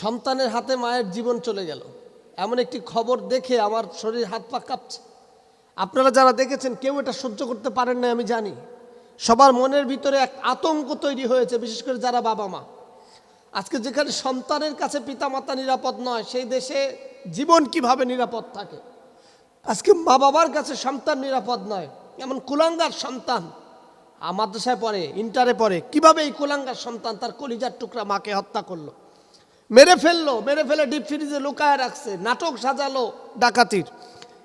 সন্তানের হাতে মায়ের জীবন চলে গেল। এমন একটি খবর দেখে আমার শরীর হাত পা কাঁপছে। আপনারা যারা দেখেছেন, কেউ এটা সহ্য করতে পারেন না আমি জানি। সবার মনের ভিতরে এক আতঙ্ক তৈরি হয়েছে, বিশেষ করে যারা বাবা মা। আজকে যেখানে সন্তানের কাছে পিতামাতা নিরাপদ নয়, সেই দেশে জীবন কীভাবে নিরাপদ থাকে? আজকে মা বাবার কাছে সন্তান নিরাপদ নয়, এমন কুলাঙ্গার সন্তান মাদ্রাসায় পড়ে, ইন্টারে পড়ে। কীভাবে এই কুলাঙ্গার সন্তান তার কলিজার টুকরা মাকে হত্যা করল? মেরে ফেলল, মেরে ফেলে ডিপ ফ্রিজে লুকায় রাখছে, নাটক সাজালো ডাকাতির।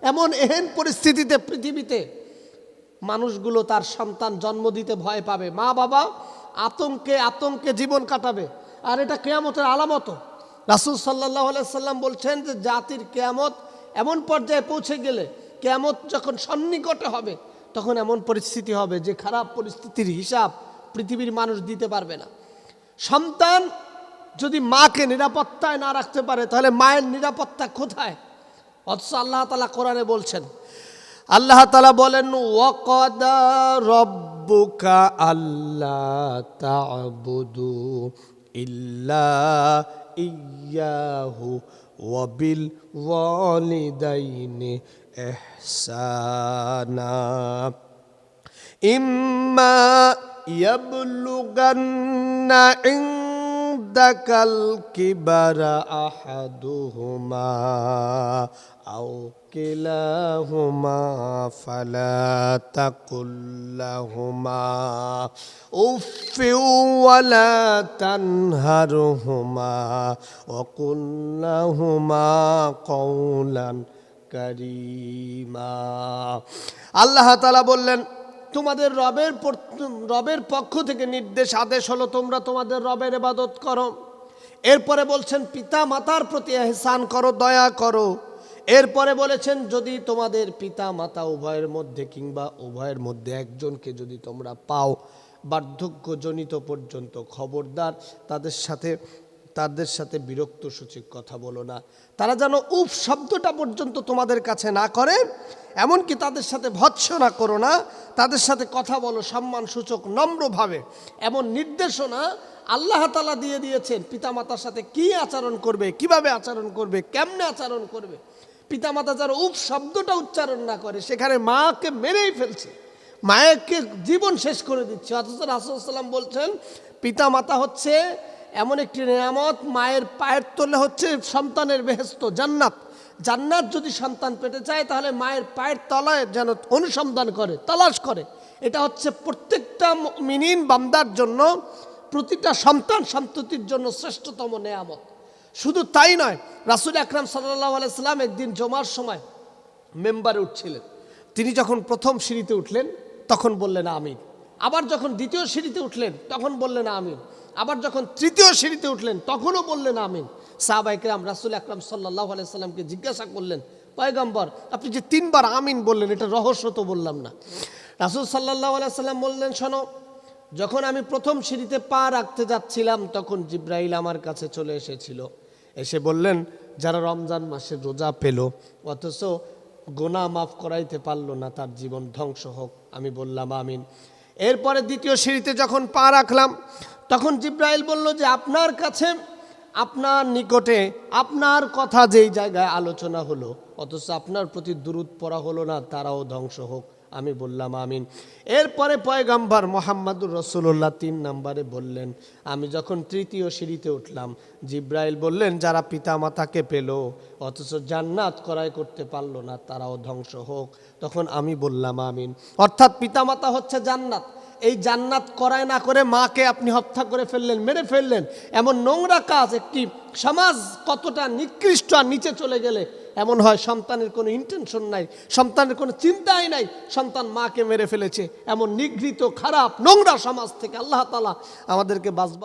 এমন এহেন পরিস্থিতিতে পৃথিবীতে মানুষগুলো তার সন্তান জন্ম দিতে ভয় পাবে। মা বাবা আতঙ্কে আতঙ্কে জীবন কাটাবে। আর এটা কেয়ামতের আলামত। রাসুল সাল্লাহ সাল্লাম বলছেন যে জাতির কেয়ামত এমন পর্যায়ে পৌঁছে গেলে কেয়ামত যখন সন্নিকটে হবে, তখন এমন পরিস্থিতি হবে যে খারাপ পরিস্থিতির হিসাব পৃথিবীর মানুষ দিতে পারবে না। সন্তান যদি মাকে নিরাপত্তায় না রাখতে পারে, তাহলে মায়ের নিরাপত্তা কোথায়? অথচ আল্লাহ তালা কোরআনে বলছেন, আল্লাহ তালা বলেন, ওয়াকদা রব্বুকা আল্লাহ তাবুদু ইল্লা ইয়াহু ওয়াবিল ওয়ালিদাইনে এহসানা ইম্মা ইয়াবলুগান্না ইং عندك الكبر أحدهما أو كلاهما فلا تقل لهما أف ولا تنهرهما وقل لهما قولا কারিমা আল্লাহ তালা বললেন তোমাদের রবের রবের পক্ষ থেকে নির্দেশ, আদেশ হলো তোমরা তোমাদের রবের এবাদত করো। এরপরে বলছেন পিতা মাতার প্রতি এহসান করো, দয়া করো। এরপরে বলেছেন, যদি তোমাদের পিতা মাতা উভয়ের মধ্যে কিংবা উভয়ের মধ্যে একজনকে যদি তোমরা পাও, বার্ধক্যজনিত পর্যন্ত খবরদার, তাদের সাথে তাদের সাথে বিরক্ত সূচক কথা বলো না। তারা যেন উপ শব্দটা পর্যন্ত তোমাদের কাছে না করে, এমনকি তাদের সাথে ভৎসনা করো না, তাদের সাথে কথা বলো সম্মান সূচক নম্রভাবে। এমন নির্দেশনা আল্লাহ তালা দিয়ে দিয়েছেন, পিতামাতার সাথে কি আচরণ করবে, কীভাবে আচরণ করবে, কেমনে আচরণ করবে। পিতামাতা যারা উপ শব্দটা উচ্চারণ না করে, সেখানে মাকে মেরেই ফেলছে। মায়েরকে জীবন শেষ করে দিচ্ছে। অথচ রাসুলাম বলছেন পিতা মাতা হচ্ছে এমন একটি নিয়ামত, মায়ের পায়ের তলে হচ্ছে সন্তানের বেহেস্ত জান্নাত। জান্নাত যদি সন্তান পেতে চায়, তাহলে মায়ের পায়ের তলায় যেন অনুসন্ধান করে, তালাশ করে। এটা হচ্ছে প্রত্যেকটা মিনিন বান্দার জন্য প্রতিটা সন্তান সন্ততির জন্য শ্রেষ্ঠতম নেয়ামত। শুধু তাই নয়, রাসুল আকরাম সাল্লাহ আলাইসাল্লাম একদিন জমার সময় মেম্বারে উঠছিলেন। তিনি যখন প্রথম সিঁড়িতে উঠলেন, তখন বললেন, আমিন। আবার যখন দ্বিতীয় সিঁড়িতে উঠলেন, তখন বললেন, আমিন। আবার যখন তৃতীয় সিঁড়িতে উঠলেন, তখনও বললেন আমিন। সাহাবাইকরাম রাসুল আকরাম সাল্লাহ আলাইসাল্লামকে জিজ্ঞাসা করলেন, পয়গম্বর, আপনি যে তিনবার আমিন বললেন, এটা রহস্য তো বললাম না। রাসুল সাল্লাহ আলাইসাল্লাম বললেন, শোনো, যখন আমি প্রথম সিঁড়িতে পা রাখতে যাচ্ছিলাম, তখন জিব্রাইল আমার কাছে চলে এসেছিল। এসে বললেন, যারা রমজান মাসে রোজা পেল, অথচ গোনা মাফ করাইতে পারল না, তার জীবন ধ্বংস হোক। আমি বললাম, আমিন। এরপরে দ্বিতীয় সিঁড়িতে যখন পা রাখলাম, তখন জিব্রাইল বলল যে, আপনার কাছে, আপনার নিকটে, আপনার কথা যেই জায়গায় আলোচনা হলো, অথচ আপনার প্রতি দূরত পড়া হলো না, তারাও ধ্বংস হোক। আমি বললাম আমিন। এরপরে পয়গাম্বার মোহাম্মদুর রসুল্লাহ তিন নাম্বারে বললেন, আমি যখন তৃতীয় সিঁড়িতে উঠলাম, জিব্রাইল বললেন, যারা পিতা মাতাকে পেল, অথচ জান্নাত করায় করতে পারল না, তারাও ধ্বংস হোক। তখন আমি বললাম আমিন। অর্থাৎ পিতামাতা হচ্ছে জান্নাত। এই জান্নাত করায় না করে মাকে আপনি হত্যা করে ফেললেন, মেরে ফেললেন। এমন নোংরা কাজ, একটি সমাজ কতটা নিকৃষ্ট আর নিচে চলে গেলে, এমন হয় সন্তানের কোনো ইন্টেনশন নাই, সন্তানের কোনো চিন্তাই নাই, সন্তান মাকে মেরে ফেলেছে। এমন নিগৃহীত, খারাপ, নোংরা সমাজ থেকে আল্লাহ তালা আমাদেরকে বাঁচবা